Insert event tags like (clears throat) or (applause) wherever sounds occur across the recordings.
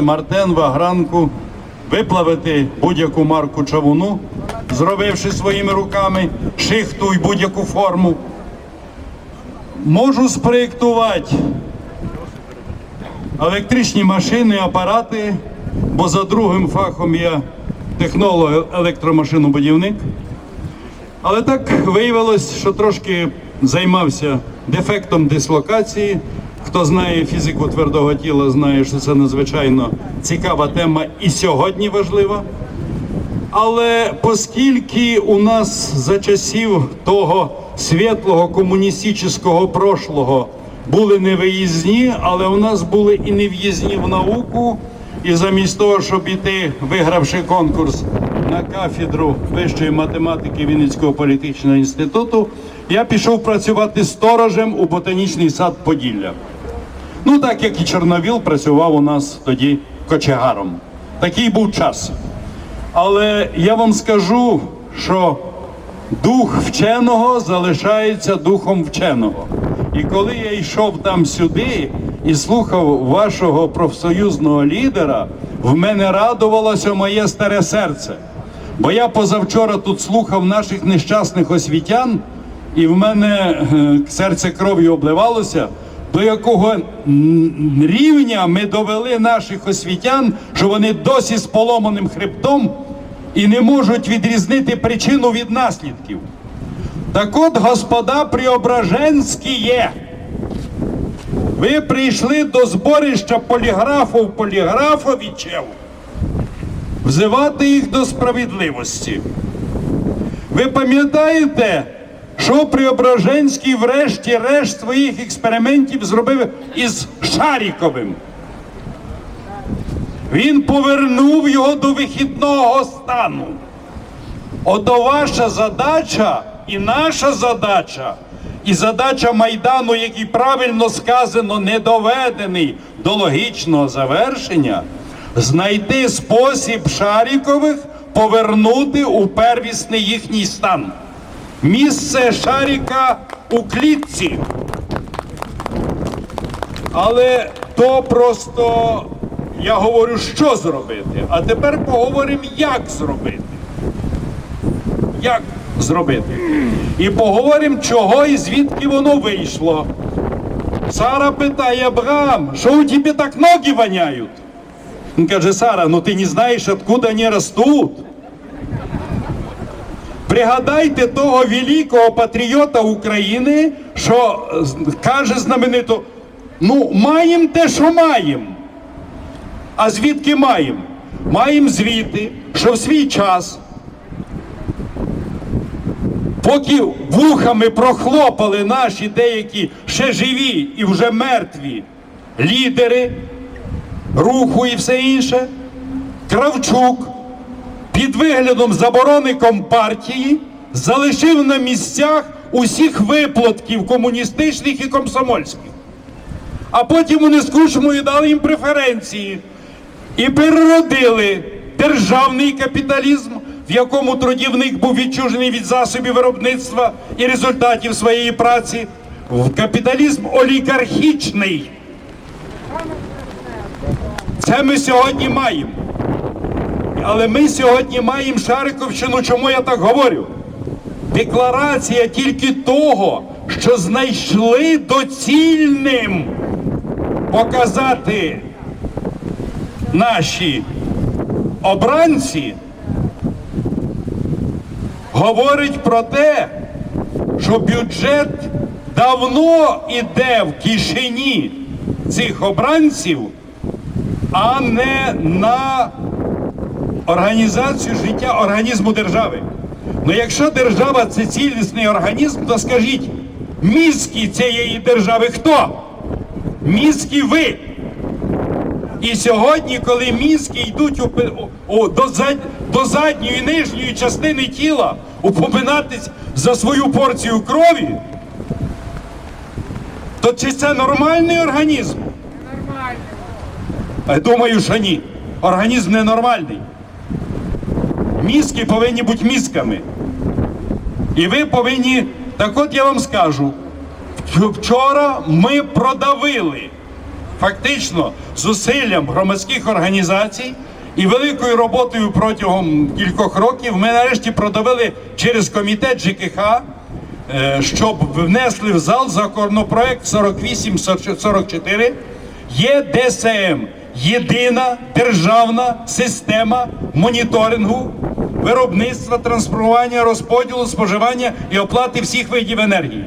Мартен Вагранку, виплавити будь-яку марку чавуну, зробивши своїми руками шихту і будь-яку форму. Можу спроєктувати електричні машини, апарати, бо за другим фахом я технолог електромашинобудівник. Але так виявилось, що трошки займався дефектом дислокації. Хто знає фізику твердого тіла, знає, що це надзвичайно цікава тема і сьогодні важлива. Але оскільки у нас за часів того світлого комуністичного прошлого були не виїзні, але у нас були і не в'їзні в науку. І замість того, щоб іти, вигравши конкурс на кафедру вищої математики Вінницького політичного інституту, я пішов працювати сторожем у ботанічний сад Поділля. Ну, так як і Чорновіл працював у нас тоді кочегаром. Такий був час. Але я вам скажу, що дух вченого залишається духом вченого. І коли я йшов там сюди і слухав вашого профсоюзного лідера, в мене радувалося моє старе серце. Бо я позавчора тут слухав наших нещасних освітян, і в мене е, серце кров'ю обливалося, до якого рівня ми довели наших освітян, що вони досі з поломаним хребтом і не можуть відрізнити причину від наслідків. Так от, господа Преображенські є. Ви прийшли до зборища поліграфів поліграфовичів взивати їх до справедливості. Ви пам'ятаєте, що Преображенський врешті-решт своїх експериментів зробив із Шаріковим? Він повернув його до вихідного стану. Ото ваша задача і наша задача, і задача Майдану, який правильно сказано, не доведений до логічного завершення, знайти спосіб Шарікових повернути у первісний їхній стан. Місце Шаріка у клітці. Але то просто я говорю, що зробити. А тепер поговоримо, як зробити. Як зробити? І поговоримо, чого і звідки воно вийшло. Сара питає Абрам, що у тебе так ноги воняють? Він каже, Сара, ну ти не знаєш, откуда вони ростуть. Пригадайте того великого патріота України, що каже знаменито, ну, маємо те, що маємо. А звідки маємо? Маємо звідти, що в свій час, поки вухами прохлопали наші деякі ще живі і вже мертві лідери руху і все інше, Кравчук під виглядом заборони компартії залишив на місцях усіх виплатків комуністичних і комсомольських. А потім вони скучно і дали їм преференції і переродили державний капіталізм, в якому трудівник був відчужений від засобів виробництва і результатів своєї праці, в капіталізм олігархічний. Це ми сьогодні маємо. Але ми сьогодні маємо Шариковщину, чому я так говорю? Декларація тільки того, що знайшли доцільним показати наші обранці, говорить про те, що бюджет давно іде в кишені цих обранців, а не на організацію життя організму держави. Ну якщо держава це цілісний організм, то скажіть, мізки цієї держави хто? Мізки ви. І сьогодні, коли мізки йдуть у, у- до, зад, до задньої і нижньої частини тіла упоминатись за свою порцію крові, то чи це нормальний організм? Я думаю, що ні. Організм ненормальний. Мізки повинні бути мізками. І ви повинні, так от я вам скажу, вч- вчора ми продавили фактично зусиллям громадських організацій і великою роботою протягом кількох років ми нарешті продавили через комітет ЖКХ, е, щоб внесли в зал законопроект 4844 ЄДСМ єдина державна система моніторингу виробництва, транспортування, розподілу, споживання і оплати всіх видів енергії.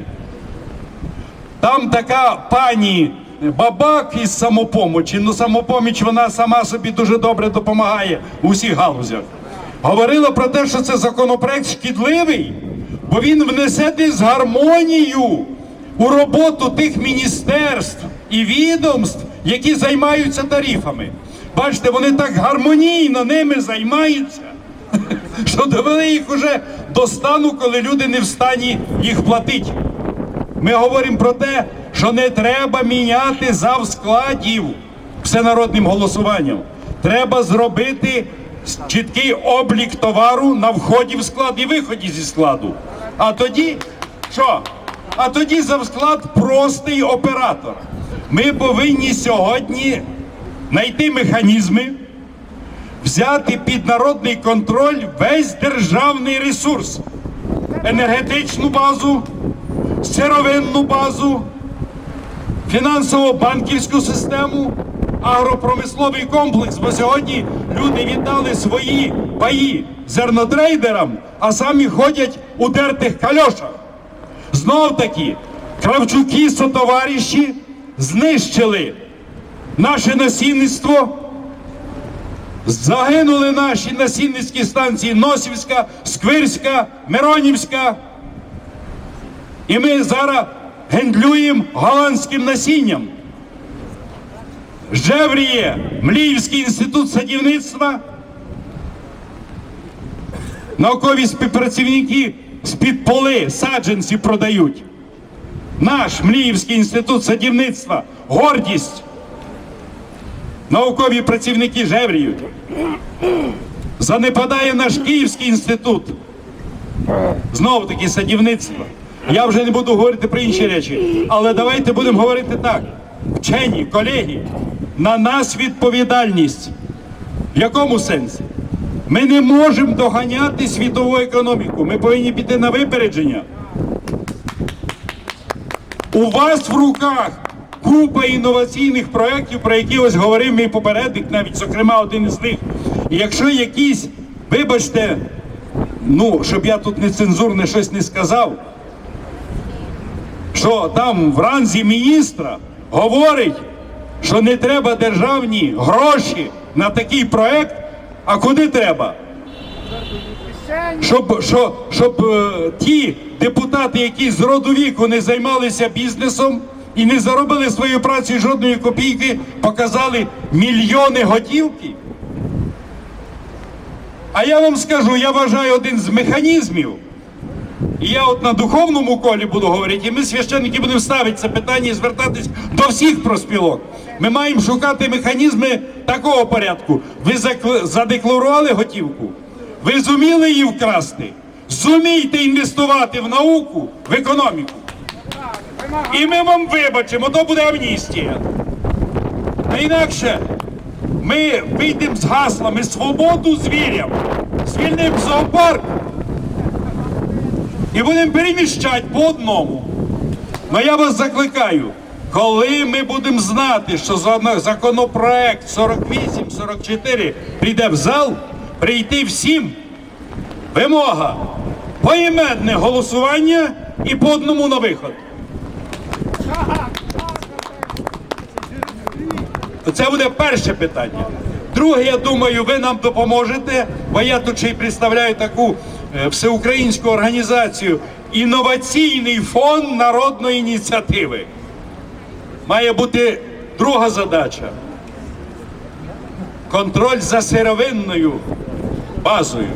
Там така пані Бабак із самопомочі, ну самопоміч вона сама собі дуже добре допомагає у всіх галузях. Говорила про те, що це законопроект шкідливий, бо він внесе дисгармонію у роботу тих міністерств і відомств, які займаються тарифами. Бачите, вони так гармонійно ними займаються, що довели їх уже до стану, коли люди не в стані їх платити. Ми говоримо про те, що не треба міняти зав складів всенародним голосуванням. Треба зробити чіткий облік товару на вході в склад і виході зі складу. А тоді що? А тоді завсклад простий оператор. Ми повинні сьогодні знайти механізми, взяти під народний контроль весь державний ресурс, енергетичну базу сировинну базу, фінансово-банківську систему, агропромисловий комплекс, бо сьогодні люди віддали свої паї зернотрейдерам, а самі ходять у дертих кальошах. Знов таки, Кравчуки сотовариші знищили наше насінництво. Загинули наші насінницькі станції Носівська, Сквирська, Миронівська. І ми зараз гендлюємо голландським насінням. Жевріє Мліївський інститут садівництва. Наукові співпрацівники з-під поли саджанці продають. Наш Мліївський інститут садівництва гордість. Наукові працівники жевріють. Занепадає наш Київський інститут. Знову таки садівництво. Я вже не буду говорити про інші речі, але давайте будемо говорити так. Вчені, колеги, на нас відповідальність. В якому сенсі? Ми не можемо доганяти світову економіку. Ми повинні піти на випередження. У вас в руках купа інноваційних проєктів, про які ось говорив мій попередник, навіть зокрема один із них. І якщо якісь, вибачте, ну, щоб я тут нецензурне щось не сказав, що там в ранзі міністра говорить, що не треба державні гроші на такий проект, а куди треба? Щоб, що, щоб е, ті депутати, які з роду віку не займалися бізнесом і не заробили своєю працею жодної копійки, показали мільйони готівки. А я вам скажу, я вважаю один з механізмів. І я от на духовному колі буду говорити, і ми священники будемо ставити це питання і звертатись до всіх проспілок. Ми маємо шукати механізми такого порядку. Ви задекларували готівку, ви зуміли її вкрасти, зумійте інвестувати в науку, в економіку. І ми вам вибачимо, то буде амністія. А інакше ми вийдемо з гаслами свободу звірям, звільнимо зоопарк і будемо переміщати по одному. Ну я вас закликаю, коли ми будемо знати, що законопроект 48-44 прийде в зал, прийти всім вимога поіменне голосування і по одному на виход. Це буде перше питання. Друге, я думаю, ви нам допоможете, бо я тут ще й представляю таку е, всеукраїнську організацію Інноваційний фонд народної ініціативи. Має бути друга задача. Контроль за сировинною базою.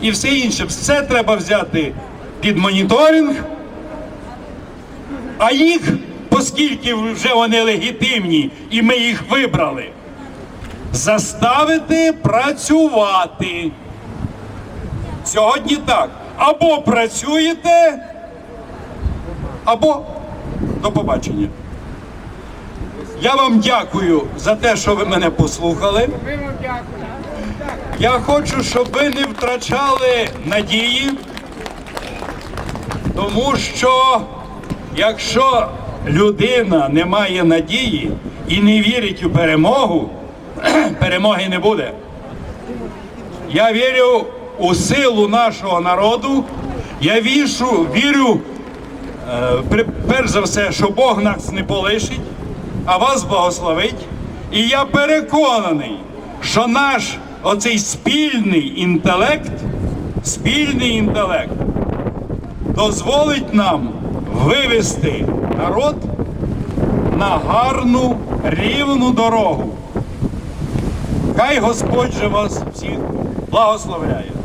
І все інше. Все треба взяти під моніторинг. А їх, оскільки вже вони легітимні і ми їх вибрали, заставити працювати. Сьогодні так. Або працюєте, або до побачення. я вам дякую за те, що ви мене послухали. Я хочу, щоб ви не втрачали надії, тому що якщо людина не має надії і не вірить у перемогу, (clears throat) перемоги не буде. Я вірю у силу нашого народу. Я вішу, вірю, е, перш за все, що Бог нас не полишить, а вас благословить. І я переконаний, що наш оцей спільний інтелект, спільний інтелект дозволить нам вивести народ на гарну рівну дорогу. Хай Господь же вас всіх благословляє.